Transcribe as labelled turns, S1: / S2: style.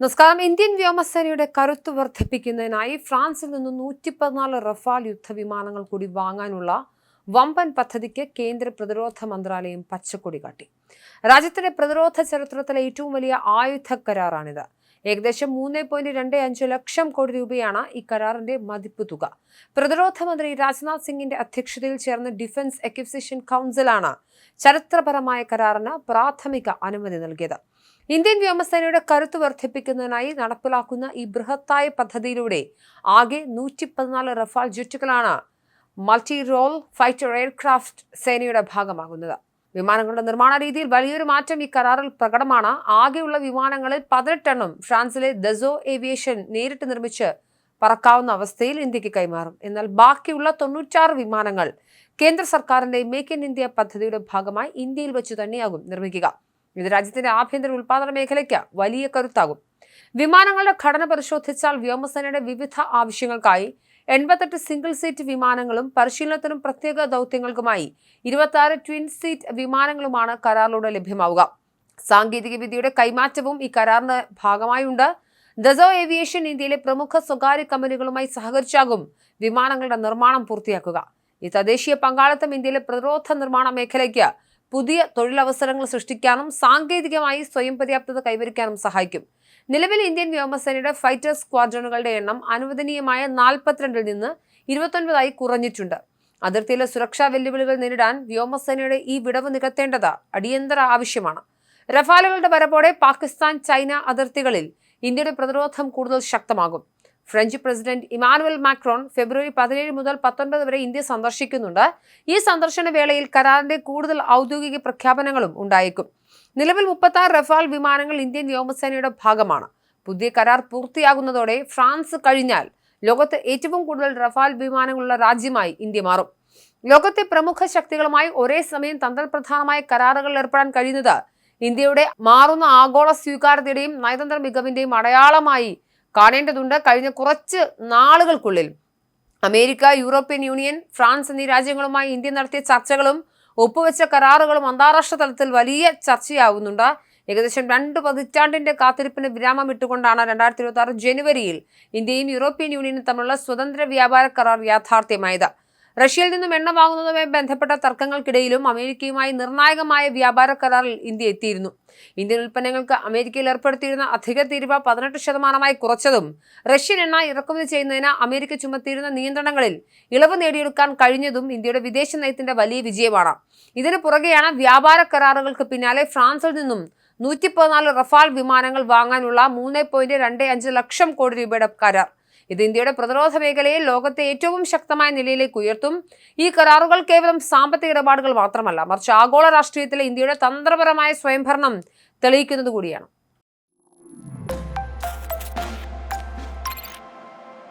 S1: നമസ്കാരം. ഇന്ത്യൻ വ്യോമസേനയുടെ കരുത്ത് വർദ്ധിപ്പിക്കുന്നതിനായി ഫ്രാൻസിൽ നിന്ന് നൂറ്റി പതിനാല് റഫാൽ യുദ്ധവിമാനങ്ങൾ കൂടി വാങ്ങാനുള്ള വമ്പൻ പദ്ധതിക്ക് കേന്ദ്ര പ്രതിരോധ മന്ത്രാലയം പച്ചക്കൊടി കാട്ടി. രാജ്യത്തിന്റെ പ്രതിരോധ ചരിത്രത്തിലെ ഏറ്റവും വലിയ ആയുധ കരാറാണിത്. ഏകദേശം മൂന്ന് പോയിന്റ് രണ്ട് അഞ്ച് ലക്ഷം കോടി രൂപയാണ് ഈ കരാറിന്റെ മതിപ്പ് തുക. പ്രതിരോധ മന്ത്രി രാജ്നാഥ് സിംഗിന്റെ അധ്യക്ഷതയിൽ ചേർന്ന ഡിഫൻസ് എക്വിസിഷൻ കൗൺസിലാണ് ചരിത്രപരമായ കരാറിന് പ്രാഥമിക അനുമതി നൽകിയത്. ഇന്ത്യൻ വ്യോമസേനയുടെ കരുത്ത് വർദ്ധിപ്പിക്കുന്നതിനായി നടപ്പിലാക്കുന്ന ഈ ബൃഹത്തായ പദ്ധതിയിലൂടെ ആകെ നൂറ്റി പതിനാല് റഫാൽ ജെറ്റുകളാണ് മൾട്ടി റോൾ ഫൈറ്റർ എയർക്രാഫ്റ്റ് സേനയുടെ ഭാഗമാകുന്നത്. വിമാനങ്ങളുടെ നിർമ്മാണ രീതിയിൽ വലിയൊരു മാറ്റം ഈ കരാറിൽ പ്രകടമാണ്. ആകെയുള്ള വിമാനങ്ങളിൽ പതിനെട്ടെണ്ണം ഫ്രാൻസിലെ ദസോ ഏവിയേഷൻ നേരിട്ട് നിർമ്മിച്ച് പറക്കാവുന്ന അവസ്ഥയിൽ ഇന്ത്യയ്ക്ക് കൈമാറും. എന്നാൽ ബാക്കിയുള്ള തൊണ്ണൂറ്റാറ് വിമാനങ്ങൾ കേന്ദ്ര സർക്കാരിന്റെ മേക്ക് ഇൻ ഇന്ത്യ പദ്ധതിയുടെ ഭാഗമായി ഇന്ത്യയിൽ വെച്ച് തന്നെയാകും നിർമ്മിക്കുക. ഇത് രാജ്യത്തിന്റെ ആഭ്യന്തര ഉൽപാദന മേഖലയ്ക്ക് വലിയ കരുത്താകും. വിമാനങ്ങളുടെ ഘടന പരിശോധിച്ചാൽ വ്യോമസേനയുടെ വിവിധ ആവശ്യങ്ങൾക്കായി എൺപത്തെട്ട് സിംഗിൾ സീറ്റ് വിമാനങ്ങളും പരിശീലനത്തിനും പ്രത്യേക ദൗത്യങ്ങൾക്കുമായി ഇരുപത്തി ട്വിൻ സീറ്റ് വിമാനങ്ങളുമാണ് കരാറിലൂടെ ലഭ്യമാവുക. സാങ്കേതിക വിദ്യയുടെ കൈമാറ്റവും ഈ കരാറിന്റെ ഭാഗമായുണ്ട്. ദസോ ഏവിയേഷൻ ഇന്ത്യയിലെ പ്രമുഖ സ്വകാര്യ കമ്പനികളുമായി സഹകരിച്ചാകും വിമാനങ്ങളുടെ നിർമ്മാണം പൂർത്തിയാക്കുക. ഈ തദ്ദേശീയ പങ്കാളിത്തം ഇന്ത്യയിലെ പ്രതിരോധ നിർമ്മാണ മേഖലയ്ക്ക് പുതിയ തൊഴിലവസരങ്ങൾ സൃഷ്ടിക്കാനും സാങ്കേതികമായി സ്വയം പര്യാപ്തത കൈവരിക്കാനും സഹായിക്കും. നിലവിൽ ഇന്ത്യൻ വ്യോമസേനയുടെ ഫൈറ്റർ സ്ക്വാഡ്രണുകളുടെ എണ്ണം അനുവദനീയമായ നാൽപ്പത്തിരണ്ടിൽ നിന്ന് ഇരുപത്തൊൻപതായി കുറഞ്ഞിട്ടുണ്ട്. അതിർത്തിയിലെ സുരക്ഷാ വെല്ലുവിളികൾ നേരിടാൻ വ്യോമസേനയുടെ ഈ വിടവ് നികത്തേണ്ടത് അടിയന്തര ആവശ്യമാണ്. റഫാലുകളുടെ വരവോടെ പാകിസ്ഥാൻ ചൈന അതിർത്തികളിൽ ഇന്ത്യയുടെ പ്രതിരോധം കൂടുതൽ ശക്തമാകും. French president Emmanuel Macron February പതിനേഴ് മുതൽ പത്തൊൻപത് വരെ ഇന്ത്യ സന്ദർശിക്കുന്നുണ്ട്. ഈ സന്ദർശന വേളയിൽ കരാറിന്റെ കൂടുതൽ ഔദ്യോഗിക പ്രഖ്യാപനങ്ങളും ഉണ്ടായേക്കും. നിലവിൽ മുപ്പത്തി ആറ് റഫാൽ വിമാനങ്ങൾ ഇന്ത്യൻ വ്യോമസേനയുടെ ഭാഗമാണ്. പുതിയ കരാർ പൂർത്തിയാകുന്നതോടെ ഫ്രാൻസ് കഴിഞ്ഞാൽ ലോകത്ത് ഏറ്റവും കൂടുതൽ റഫാൽ വിമാനങ്ങളുള്ള രാജ്യമായി ഇന്ത്യ മാറും. ലോകത്തെ പ്രമുഖ ശക്തികളുമായി ഒരേ സമയം തന്ത്രപ്രധാനമായ കരാറുകൾ ഏർപ്പെടാൻ കഴിയുന്നത് ഇന്ത്യയുടെ മാറുന്ന ആഗോള സ്വീകാര്യതയുടെയും നയതന്ത്ര മികവിന്റെയും അടയാളമായി കാണേണ്ടതുണ്ട്. കഴിഞ്ഞ കുറച്ച് നാളുകൾക്കുള്ളിൽ അമേരിക്ക യൂറോപ്യൻ യൂണിയൻ ഫ്രാൻസ് എന്നീ രാജ്യങ്ങളുമായി ഇന്ത്യ നടത്തിയ ചർച്ചകളും ഒപ്പുവെച്ച കരാറുകളും അന്താരാഷ്ട്ര തലത്തിൽ വലിയ ചർച്ചയാവുന്നുണ്ട്. ഏകദേശം രണ്ട് പതിറ്റാണ്ടിന്റെ കാത്തിരിപ്പിന് വിരാമം ഇട്ടുകൊണ്ടാണ് രണ്ടായിരത്തി ഇരുപത്തി ആറ് ജനുവരിയിൽ ഇന്ത്യയും യൂറോപ്യൻ യൂണിയനും തമ്മിലുള്ള സ്വതന്ത്ര വ്യാപാര കരാർ യാഥാർത്ഥ്യമായത്. റഷ്യയിൽ നിന്നും എണ്ണ വാങ്ങുന്നതുമായി ബന്ധപ്പെട്ട തർക്കങ്ങൾക്കിടയിലും അമേരിക്കയുമായി നിർണായകമായ വ്യാപാര കരാറിൽ ഇന്ത്യ എത്തിയിരുന്നു. ഇന്ത്യൻ ഉൽപ്പന്നങ്ങൾക്ക് അമേരിക്കയിൽ ഏർപ്പെടുത്തിയിരുന്ന അധിക തീരുവ പതിനെട്ട് ശതമാനമായി കുറച്ചതും റഷ്യൻ എണ്ണ ഇറക്കുമതി ചെയ്യുന്നതിന് അമേരിക്ക ചുമത്തിയിരുന്ന നിയന്ത്രണങ്ങളിൽ ഇളവ് നേടിയെടുക്കാൻ കഴിഞ്ഞതും ഇന്ത്യയുടെ വിദേശ നയത്തിന്റെ വലിയ വിജയമാണ്. ഇതിനു പുറകെയാണ് വ്യാപാര കരാറുകൾക്ക് പിന്നാലെ ഫ്രാൻസിൽ നിന്നും നൂറ്റി പതിനാല് റഫാൽ വിമാനങ്ങൾ വാങ്ങാനുള്ള മൂന്ന് പോയിന്റ് രണ്ട് അഞ്ച് ലക്ഷം കോടി രൂപയുടെ കരാർ. ഇത് ഇന്ത്യയുടെ പ്രതിരോധ മേഖലയെ ലോകത്തെ ഏറ്റവും ശക്തമായ നിലയിലേക്ക് ഉയർത്തും. ഈ കരാറുകൾ കേവലം സാമ്പത്തിക ഇടപാടുകൾ മാത്രമല്ല മറിച്ച് ആഗോള രാഷ്ട്രീയത്തിലെ ഇന്ത്യയുടെ തന്ത്രപരമായ സ്വയംഭരണം തെളിയിക്കുന്നത് കൂടിയാണ്.